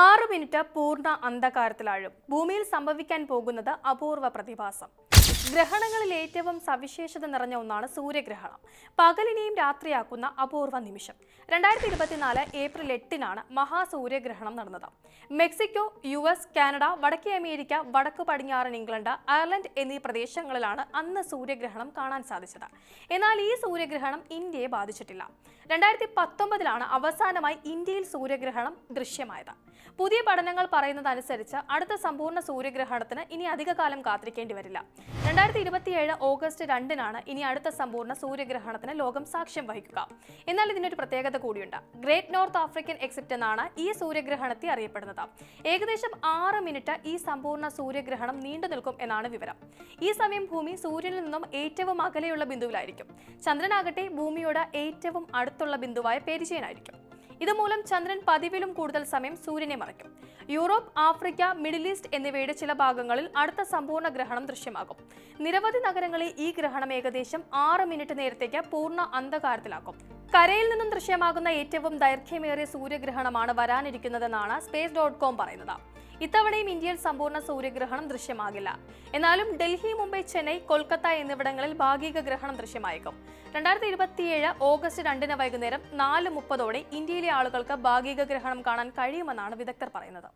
ആറ് മിനിറ്റ് പൂർണ അന്ധകാരത്തിലാഴും. ഭൂമിയിൽ സംഭവിക്കാൻ പോകുന്നത് അപൂർവ പ്രതിഭാസം. ഗ്രഹണങ്ങളിൽ ഏറ്റവും സവിശേഷത നിറഞ്ഞ ഒന്നാണ് സൂര്യഗ്രഹണം. പകലിനെയും രാത്രിയാക്കുന്ന അപൂർവ നിമിഷം. രണ്ടായിരത്തി ഇരുപത്തിനാല് ഏപ്രിൽ എട്ടിനാണ് മഹാസൂര്യഗ്രഹണം നടന്നത്. മെക്സിക്കോ യു എസ് കാനഡ വടക്കേ അമേരിക്ക വടക്കു പടിഞ്ഞാറൻ ഇംഗ്ലണ്ട് അയർലൻഡ് എന്നീ പ്രദേശങ്ങളിലാണ് അന്ന് സൂര്യഗ്രഹണം കാണാൻ സാധിച്ചത്. എന്നാൽ ഈ സൂര്യഗ്രഹണം ഇന്ത്യയെ ബാധിച്ചിട്ടില്ല. രണ്ടായിരത്തി പത്തൊമ്പതിലാണ് അവസാനമായി ഇന്ത്യയിൽ സൂര്യഗ്രഹണം ദൃശ്യമായത്. പുതിയ പഠനങ്ങൾ പറയുന്നതനുസരിച്ച് അടുത്ത സമ്പൂർണ സൂര്യഗ്രഹണത്തിന് ഇനി അധിക കാലം കാത്തിരിക്കേണ്ടി വരില്ല. രണ്ടായിരത്തി ഇരുപത്തിയേഴ് ഓഗസ്റ്റ് രണ്ടിനാണ് ഇനി അടുത്ത സമ്പൂർണ സൂര്യഗ്രഹണത്തിന് ലോകം സാക്ഷ്യം വഹിക്കുക. എന്നാൽ ഇതിനൊരു പ്രത്യേകത കൂടിയുണ്ട്. ഗ്രേറ്റ് നോർത്ത് ആഫ്രിക്കൻ എക്സിപ്റ്റ് എന്നാണ് ഈ സൂര്യഗ്രഹണത്തെ അറിയപ്പെടുന്നത്. ഏകദേശം ആറ് മിനിറ്റ് ഈ സമ്പൂർണ സൂര്യഗ്രഹണം നീണ്ടു നിൽക്കും എന്നാണ് വിവരം. ഈ സമയം ഭൂമി സൂര്യനിൽ നിന്നും ഏറ്റവും അകലെയുള്ള ബിന്ദുവിലായിരിക്കും. ചന്ദ്രനാകട്ടെ ഭൂമിയോട് ഏറ്റവും അടുത്തുള്ള ബിന്ദുവായ പെരിചയനായിരിക്കും ഇതുമൂലം ചന്ദ്രൻ പതിവിലും കൂടുതൽ സമയം സൂര്യനെ മറയ്ക്കും. യൂറോപ്പ് ആഫ്രിക്ക മിഡിൽ ഈസ്റ്റ് എന്നിവയുടെ ചില ഭാഗങ്ങളിൽ അടുത്ത സമ്പൂർണ ഗ്രഹണം ദൃശ്യമാകും. നിരവധി നഗരങ്ങളിൽ ഈ ഗ്രഹണം ഏകദേശം ആറ് മിനിറ്റ് നേരത്തേക്ക് പൂർണ അന്ധകാരത്തിലാക്കും. കരയിൽ നിന്നും ദൃശ്യമാകുന്ന ഏറ്റവും ദൈർഘ്യമേറിയ സൂര്യഗ്രഹണമാണ് വരാനിരിക്കുന്നതെന്നാണ് സ്പേസ് ഡോട്ട് കോം പറയുന്നത്. ഇത്തവണയും ഇന്ത്യയിൽ സമ്പൂർണ സൂര്യഗ്രഹണം ദൃശ്യമാകില്ല. എന്നാലും ഡൽഹി മുംബൈ ചെന്നൈ കൊൽക്കത്ത എന്നിവിടങ്ങളിൽ ഭാഗിക ഗ്രഹണം ദൃശ്യമായേക്കും. രണ്ടായിരത്തി ഇരുപത്തിയേഴ് ഓഗസ്റ്റ് രണ്ടിന് വൈകുന്നേരം നാല് മുപ്പതോടെ ഇന്ത്യയിലെ ആളുകൾക്ക് ഭാഗിക ഗ്രഹണം കാണാൻ കഴിയുമെന്നാണ് വിദഗ്ധർ പറയുന്നത്.